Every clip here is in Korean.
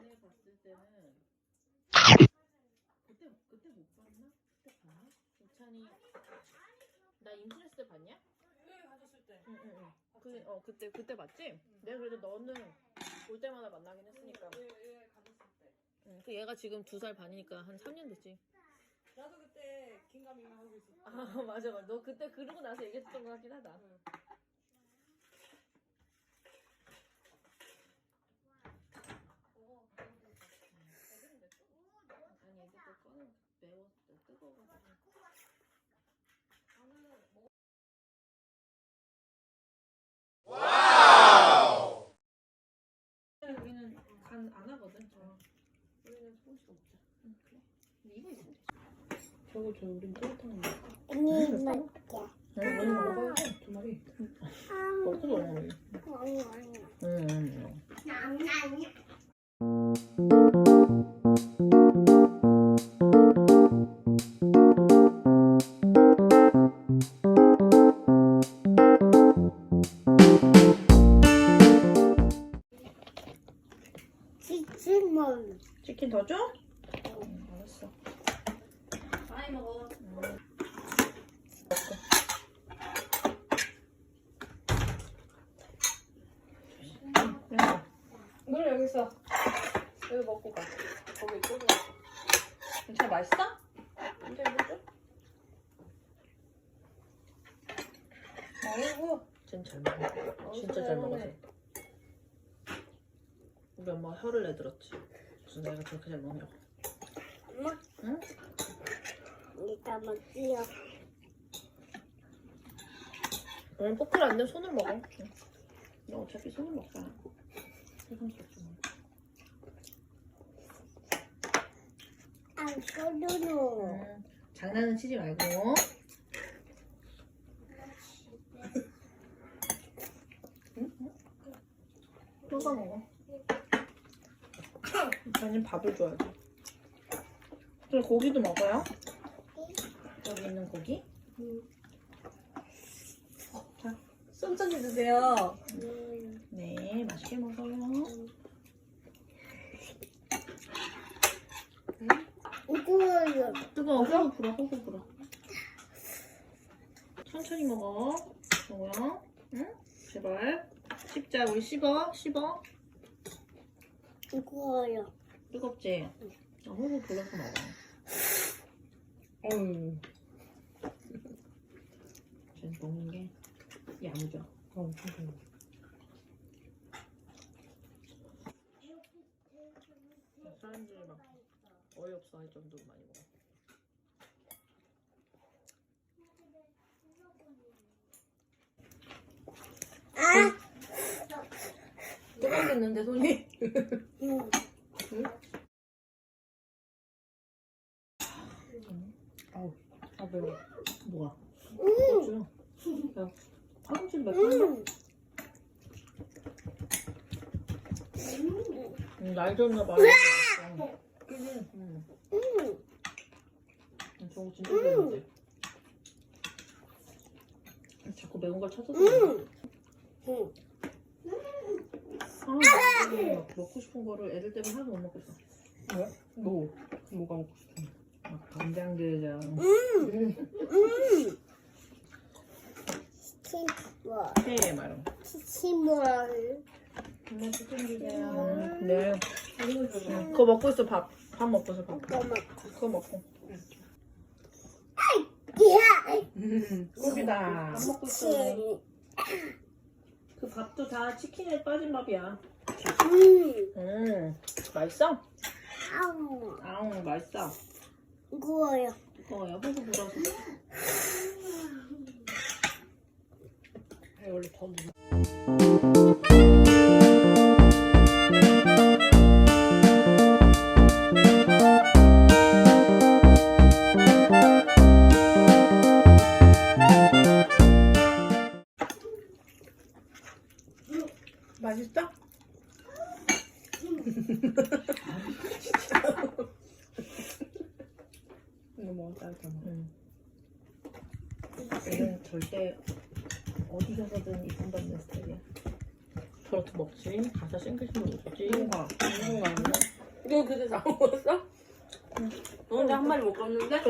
봤을 때는 그때 그때 못 봤나? 그때 봤나? 우찬이 나 임신했을 때 봤냐? 여기 가졌을 때. 응응응. 그, 어 그때 그때 봤지? 내가 그래도 너는 올 때마다 만나긴 했으니까. 얘, 얘 가졌을 때. 응. 그 얘가 지금 두 살 반이니까 한 3년 됐지. 나도 그때 긴가민가 하고 있었어. 아 맞아 맞아. 너 그때 그러고 나서 얘기했던 것 같긴 하다. 아니 이게 또 꺼는 매웠어 뜨거워가지고. 우리는 간 안 하거든. 우리는 소금씩 없자. 응 그래. 근데 이거 있으면 되지. 저거 저 우린 쫄탕. 언니 응, 먹자. 응, 가. 거기 끓여. 진짜 맛있어? 이제 이거 줘? 아이고. 쟤잘 먹어. 진짜 잘 먹어서. 우리 엄마 가 혀를 내들었지. 무슨 내가 저렇게 잘 먹냐고. 엄마. 응? 이따 먹지요. 응, 포크를 안 내, 손을 먹어. 응. 너 어차피 손을 먹잖아. 세상스럽지 뭐. 아 소주노. 응. 장난은 치지 말고. 응? 뜯어 먹어. 이사님 밥을 줘야지. 그리고 고기도 먹어요? 여기 있는 고기? 쏨천지 드세요. 음. 네, 맛있게 먹어요. 이거요. 뜨거워, 호구 불어, 호구 불어. 천천히 먹어. 먹어요. 응? 제발. 씹자, 우리 씹어, 씹어. 이거요. 뜨겁지? 아, 호구 불어서 먹어. 어유. 쟤 먹는 게 야무져. 어, 잠깐만. 사람들이 막 어이없어 할 정도로 많이 먹어. 아. 뜨겁겠는데, 손이? 음. 아우, 아 매워. 뭐가? 음. 고추. 야, 음. 응, 날 줬나 봐. 그 음. 저거 진짜 좋아하는데. 자꾸 매운 걸 찾아서. 음. 음. 아, 막 먹고 싶은 거를 애들 때문에 하나도 못 먹겠어. 뭐야? 뭐? 뭐가 먹고 싶어? 막 간장게장. 음. 치즈볼. 회, 막 이런 거. 치즈볼. 엄마 치킨 주세요. 네. 응, 그거 먹고 있어, 밥. 밥 먹고 있어, 밥. 이거 먹고. 그거 먹고. 야. 고기다. 밥 먹고 있어. 그 밥도 다 치킨에 빠진 밥이야. 음. 음, 맛있어? 아우. 아우, 맛있어. 뜨거워요. 호구 불어서. 배 원래 더 먹어. 따뜻한 거. 응. 얘는 절대 어디 가서든 이쁨 받는 스타일이야. 저렇게 먹지? 가서 싱글싱글 먹지? 이거 봐. 이거 그때 다 먹었어? 너 혼자 한 마리 못 갔는데?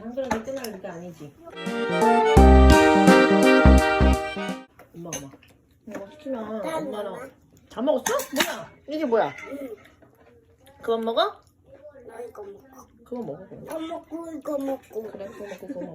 한 그릇에 끝날 일이 아니지 엄마 엄마 이거 시키면 엄마랑 다 먹었어? 뭐야 이게 뭐야 그만 먹어? 나 이거 먹고. 그만 먹어 그럼. 이거 먹고 이거 먹고. 그래 그거 먹고 그거 먹어